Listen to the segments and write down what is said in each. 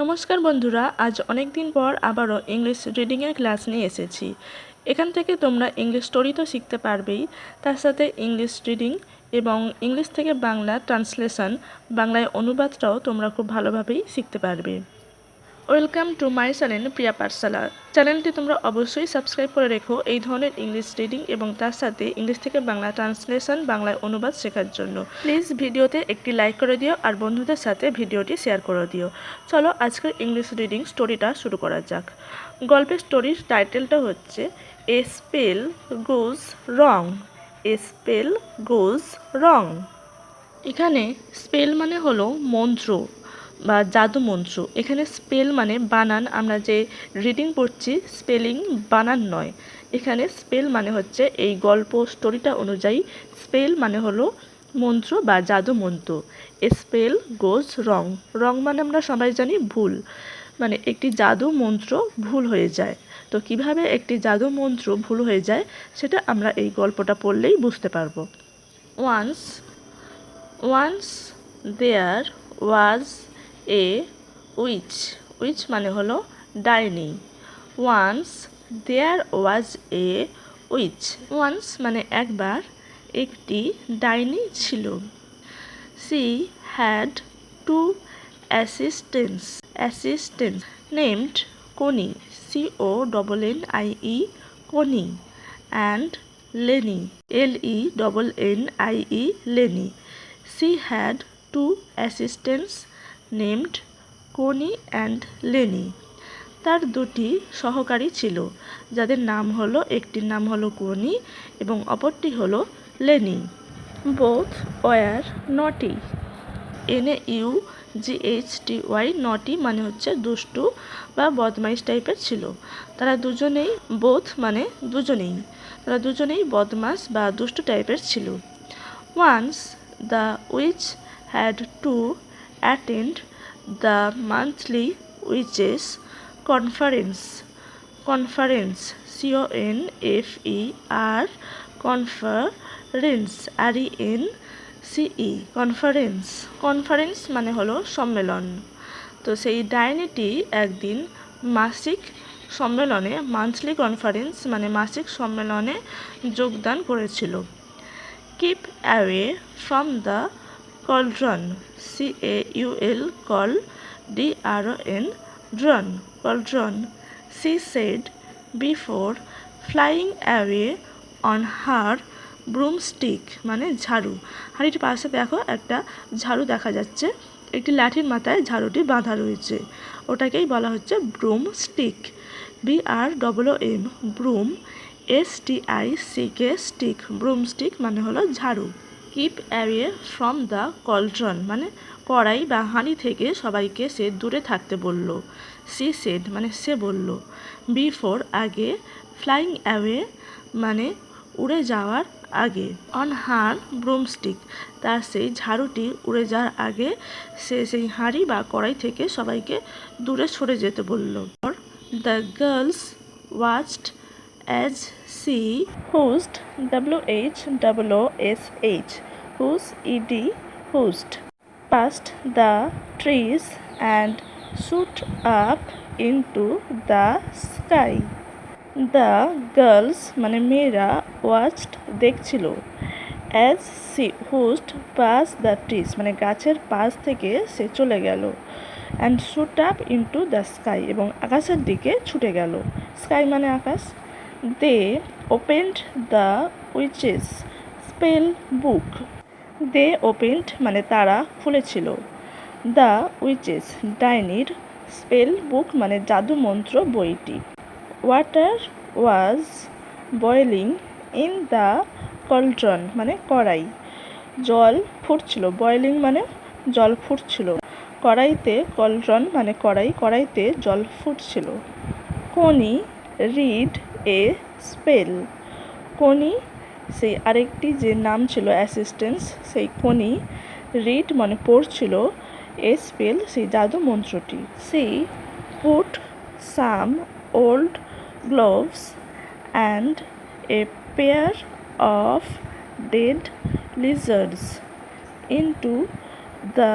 নমস্কার বন্ধুরা, আজ অনেক দিন পর আবারও ইংলিশ রিডিংয়ের ক্লাস নিয়ে এসেছি। এখান থেকে তোমরা ইংলিশ স্টোরি তো শিখতে পারবেই, তার সাথে ইংলিশ রিডিং এবং ইংলিশ থেকে বাংলা ট্রান্সলেশন বাংলায় অনুবাদটাও তোমরা খুব ভালোভাবেই শিখতে পারবে। Welcome to my channel Priya Pathshala. চ্যানেলটি তোমরা অবশ্যই সাবস্ক্রাইব করে রেখো এই ধরনের ইংলিশ রিডিং এবং তার সাথে ইংলিশ থেকে বাংলা ট্রান্সলেশন, বাংলায় অনুবাদ শেখার জন্য। প্লিজ ভিডিওতে একটি লাইক করে দিও আর বন্ধুদের সাথে ভিডিওটি শেয়ার করে দিও। চলো আজকের ইংলিশ রিডিং স্টোরিটা শুরু করা যাক। গল্পের স্টোরির টাইটেলটা হচ্ছে, এ স্পেল গোজ রং। এ স্পেল গোজ রং। এখানে স্পেল মানে হলো মন্ত্র। বা জাদু মন্ত্র এখানে স্পেল মানে বানান। আমরা যে রিডিং পড়ছি স্পেলিং বানান নয়। এখানে স্পেল মানে হচ্ছে এই গল্প স্টোরিটা অনুযায়ী স্পেল মানে হলো মন্ত্র বা জাদু মন্ত্র স্পেল গোজ রং রং মানে আমরা সবাই জানি ভুল। মানে একটি জাদু মন্ত্র ভুল হয়ে যায়। তো কীভাবে একটি জাদু মন্ত্র ভুল হয়ে যায়, সেটা আমরা এই গল্পটা পড়লেই বুঝতে পারব। Once once there was a witch witch মানে হলো ডাইনি once there was a witch once মানে একবার একটি ডাইনি ছিল। She had two assistants assistants named Connie C O double N I E Connie and Lennie L E double N I E Lennie she had two assistants named Connie and Lennie তার দুটি সহকারী ছিল, যাদের নাম হলো, একটির নাম হলো কোনি এবং অপরটি হলো Lennie both were naughty N A U G H T Y naughty মানে হচ্ছে দুষ্টু বা বদমাইশ টাইপের ছিল। তারা দুজনেই বোথ মানে দুজনেই। তারা দুজনেই বদমাস বা দুষ্টু টাইপের ছিল। Once the witch had to attend witches conference conference c o n f e r conference r e n c e conference. Conference মানে হলো সম্মেলন। তো সেই ডাইনিটি একদিন মাসিক সম্মেলনে, মান্থলি কনফারেন্স মানে মাসিক সম্মেলনে যোগদান করেছিল। Keep away from the cauldron. C A U L caul D R N dron cauldron she said before flying away on her broomstick মানে ঝাড়ু। হাঁড়ির পাশে দেখো একটা ঝাড়ু দেখা যাচ্ছে। একটি লাঠির মাথায় ঝাড়ুটি বাঁধা রয়েছে। ওটাকেই বলা হচ্ছে broom stick B R double M broom S T I C K stick broom stick মানে হলো ঝাড়ু। Keep away from the cauldron মানে কড়াই বা হাঁড়ি থেকে সবাইকে সে দূরে থাকতে বলল। সি সেড মানে সে বলল বিফোর আগে ফ্লাইং অ্যাওয়ে মানে উড়ে যাওয়ার আগে অন হার ব্রুমস্টিক তার সেই ঝাড়ুটি উড়ে যাওয়ার আগে, সে সেই হাঁড়ি বা কড়াই থেকে সবাইকে দূরে সরে যেতে বলল। The girls watched as she whooshed W H double S H whoosh E D past the trees and shoot up into the sky. The girls মানে মেয়েরা ওয়াচড দেখছিল। As she whooshed past the trees মানে গাছের পাশ থেকে সে চলে গেল। And shoot up into the sky এবং আকাশের দিকে ছুটে গেল। স্কাই মানে আকাশ। They opened the witch's spell book they opened মানে তারা খুলেছিল। দ্য উইচেস ডাইনির স্পেল বুক মানে জাদু মন্ত্র বইটি। Water was boiling in the cauldron মানে কড়াই। জল ফুটছিল। বয়েলিং মানে জল ফুটছিল। কড়াইতে কলট্রন মানে কড়াই, কড়াইতে জল ফুটছিল। কোনি রিড এ স্পেল কোনি, সেই আরেকটি যে নাম ছিল অ্যাসিস্ট্যান্স সেই কোনি রিড মানে পড়ছিল এ স্পেল, সেই জাদু মন্ত্রটি she put some, old gloves and a pair of dead lizards into the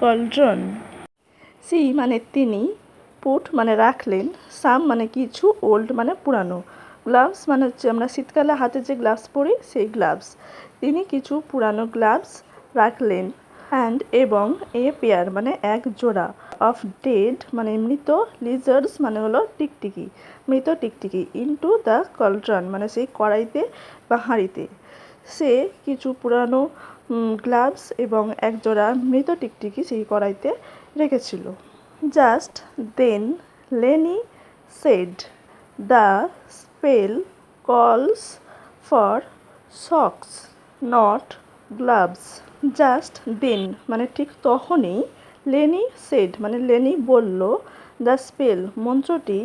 cauldron. She মানে তিনি পুট মানে রাখলেন সাম মানে কিছু ওল্ড মানে পুরানো। গ্লাভস মানে হচ্ছে আমরা শীতকালে হাতে যে গ্লাভস পরি, সেই গ্লাভস তিনি কিছু পুরানো গ্লাভস রাখলেন। অ্যান্ড এবং এ পেয়ার মানে এক জোড়া অফ ডেড মানে মৃত লিজার্ডস মানে হলো টিকটিকি, মৃত টিকটিকি ইনটু দ্য কলট্রন মানে সেই কড়াইতে বা হাঁড়িতে। সে কিছু পুরানো গ্লাভস এবং এক জোড়া মৃত টিকটিকি সেই কড়াইতে রেখেছিল। Just then Lenny said the spell calls for socks, not gloves. Just then মানে ঠিক তখনই লেনি সেড মানে লেনি বলল, দ্য স্পেল, মন্ত্রটি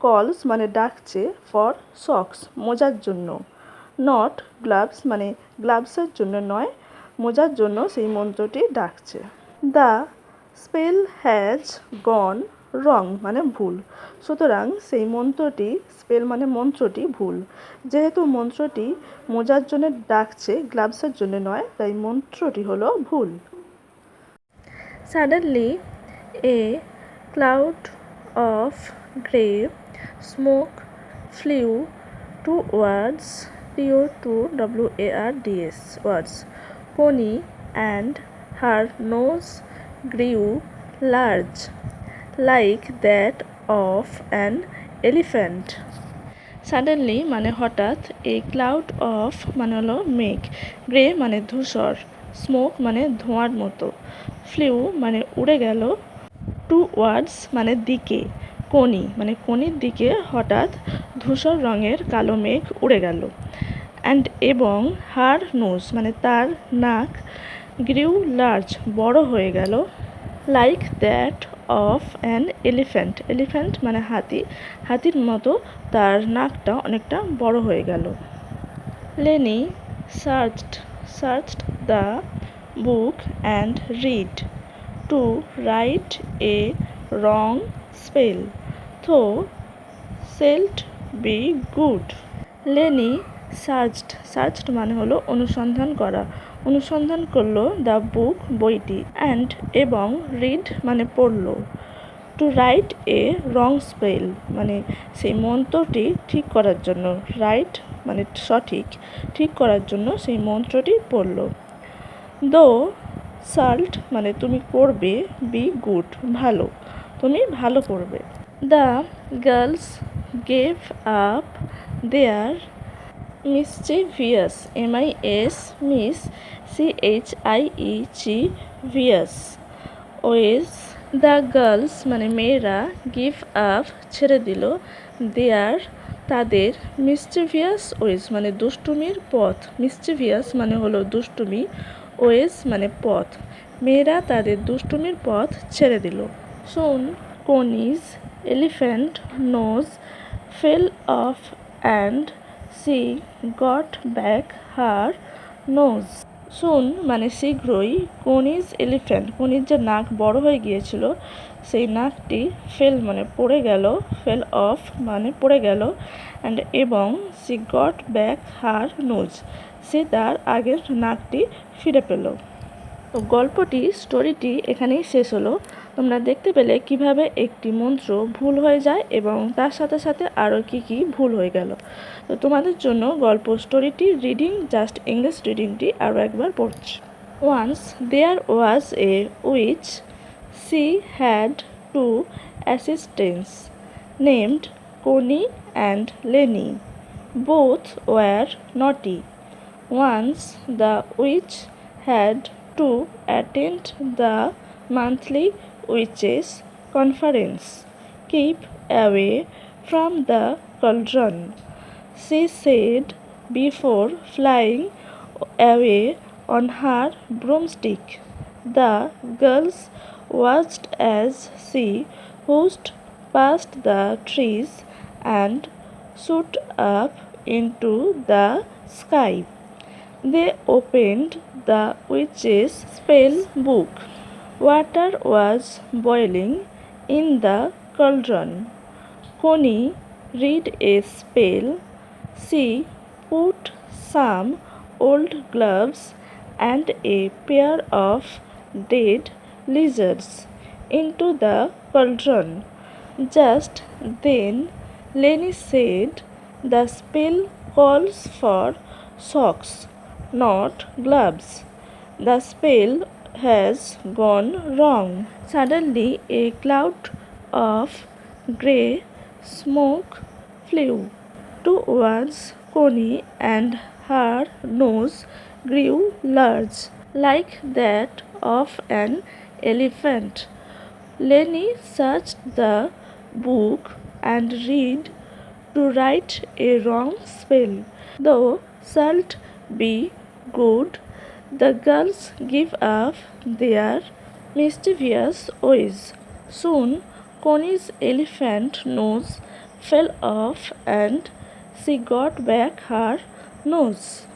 কলস মানে ডাকছে ফর সক্স, মোজার জন্য। নট গ্লাভস মানে গ্লাভসের জন্য নয়, মোজার জন্য সেই মন্ত্রটি ডাকছে। The spell has gone wrong মানে ভুল। সুতরাং সেই মন্ত্রটি, স্পেল মানে মন্ত্রটি ভুল। যেহেতু মন্ত্রটি মোজার জন্য ডাকছে, গ্লাভসের জন্য নয়, তাই মন্ত্রটি হলো ভুল। Suddenly a cloud of grey smoke flew towards T O to W A R D S wards Connie and her nose grew large like that of an elephant suddenly মানে হঠাৎ এ ক্লাউড অফ মানে হলো মেঘ। Grey মানে ধূসর smoke মানে ধোঁয়ার মতো। ফ্লিউ মানে উড়ে গেল টু ওয়ার্ডস মানে দিকে কনি মানে কনির দিকে হঠাৎ ধূসর রঙের কালো মেঘ উড়ে গেল। অ্যান্ড এবং হার নোজ মানে তার নাক গ্রিউ লার্জ বড় হয়ে গেল। Like that of an elephant. Elephant মানে হাতি। হাতির মতো তার নাকটা অনেকটা বড় হয়ে গেল। Lenny searched searched the book and read. To write a wrong spell. Thou shalt be good. Lenny searched. Searched মানে হলো অনুসন্ধান করা। অনুসন্ধান করল দ্য বুক বইটি অ্যান্ড এবং রিড মানে পড়ল। To write a wrong spell মানে সেই মন্ত্রটি ঠিক করার জন্য রাইট মানে সঠিক, ঠিক করার জন্য সেই মন্ত্রটি পড়ল। দো সাল্ট মানে তুমি করবে বি গুড ভালো, তুমি ভালো করবে the girls gave up their mischievous M I S, mis C H I E G vious. Ways, the girls মানে মেয়েরা, গিভ আপ, ছেড়ে দিল। দেয়ার তাদের মিসচিভিয়াস ওয়েজ মানে দুষ্টুমির পথ। মিসচিভিয়াস মানে হলো দুষ্টুমি ওয়েজ মানে পথ। মেয়েরা তাদের দুষ্টুমির পথ ছেড়ে দিল। Soon Connie's, elephant, nose, fell off and she got back her nose. Soon মানে শীঘ্রই কনিজ এলিফ্যান্ট কনির যে নাক বড় হয়ে গিয়েছিল, সেই নাকটি ফেল মানে পড়ে গেল, ফেল অফ মানে পড়ে গেল অ্যান্ড এবং she got back her nose, সে তার আগের নাকটি ফিরে পেল। তো গল্পটি স্টোরিটি এখানেই শেষ হলো। তোমরা দেখতে পেলে কীভাবে একটি মন্ত্র ভুল হয়ে যায় এবং তার সাথে সাথে আরও কি কি ভুল হয়ে গেল। তো তোমাদের জন্য গল্প স্টোরিটি রিডিং জাস্ট ইংলিশ রিডিংটি আরও একবার পড়ছি। Once there was a witch she had two assistants named Connie and Lenny both were naughty once the witch had to attend the monthly witches conference. Keep away from the cauldron, she said before flying away on her broomstick. The girls watched as she hoosed past the trees and shot up into the sky. They opened the witch's spell book. Water was boiling in the cauldron. Connie read a spell. She put some old gloves and a pair of dead lizards into the cauldron. Just then, Lenny said, The spell calls for socks, not gloves. The spell has gone wrong. Suddenly, a cloud of grey smoke flew towards Connie, and her nose grew large, like that of an elephant. Lenny searched the book and read to write a wrong spell. Though salt be good, the girls give up their mischievous ways. Soon Connie's elephant nose fell off and she got back her nose.